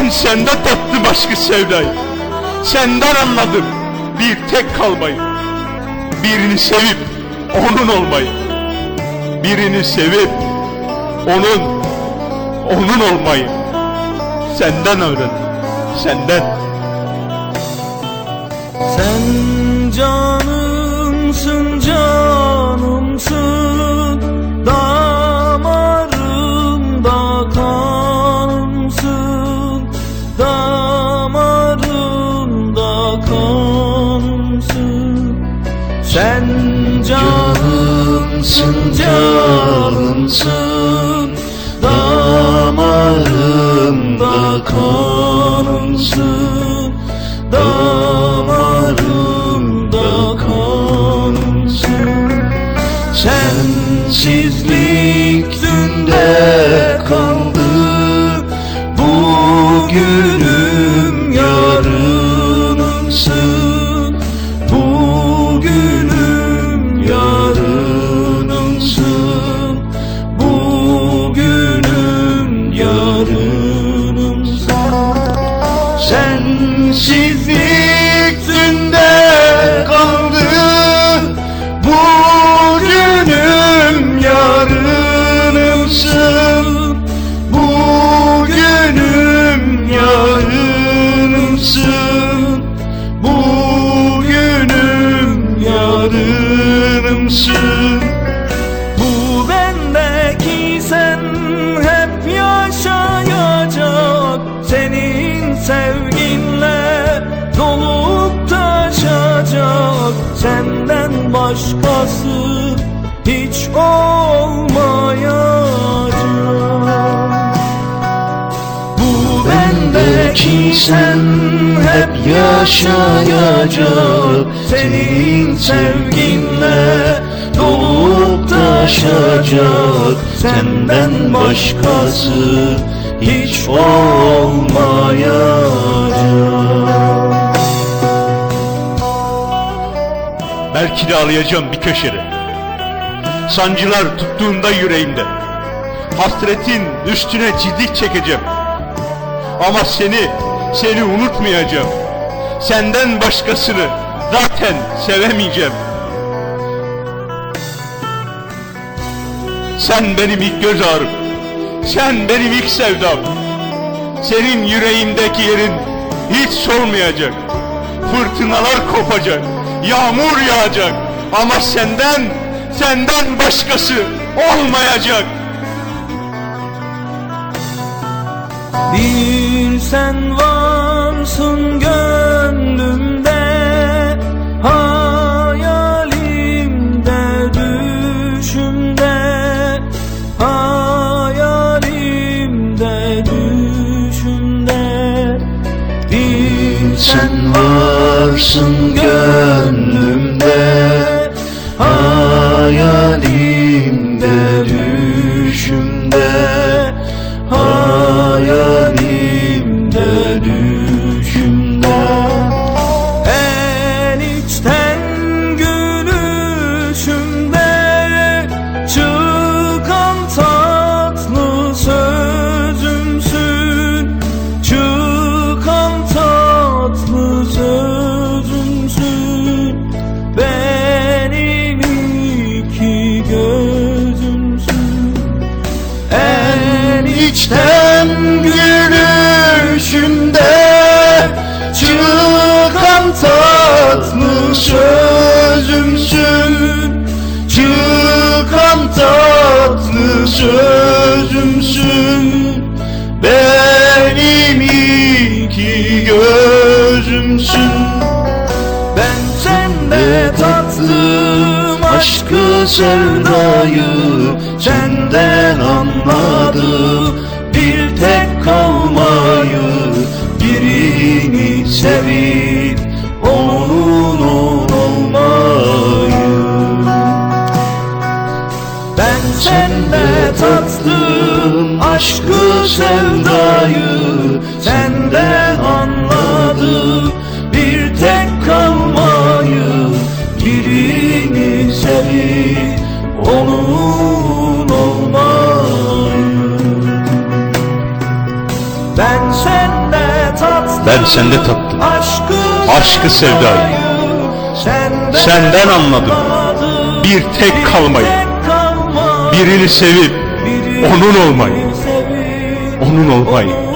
Ben sende tattım aşkı sevdayı. Senden anladım bir tek kalmayı. Birini sevip onun olmayı. Birini sevip onun onun olmayı. Senden öğrendim. Senden. Sen canımsın canımsın canımsın canımsın Damarımda kanımsın Damarımda kanımsın Sensizlik Sensizlik Senden başkası hiç olmayacak. Bu bendeki sen hep yaşayacak. Senin sevginle dolup taşacak. Senden başkası hiç olmayacak Ağlayacağım bir köşede. Sancılar tuttuğunda yüreğimde. Hasretin üstüne çizik çekeceğim. Ama seni, seni unutmayacağım. Senden başkasını zaten sevemeyeceğim. Sen benim ilk göz ağrım. Sen benim ilk sevdam. Senin yüreğimdeki yerin hiç solmayacak. Fırtınalar kopacak. Yağmur yağacak. Ama senden, senden başkası olmayacak. Bir sen varsın gönlümde Hayalimde düşümde Hayalimde düşümde Bir sen varsın gönlümde Hayalimde benimsin Ben sende tattım aşkı sevdayı Senden anladım. Bir tek kalmayı Birini sevip onun olmayı. Ben sende tattım aşkı sevdayı Senden anladım. Onun olmayı Ben sende tattım Ben sende tattım. Aşkı, Aşkı, sevdayı. Senden, Senden anladım. Bir tek kalmayı. Birini sevip onun olmayı. Onun olmayı.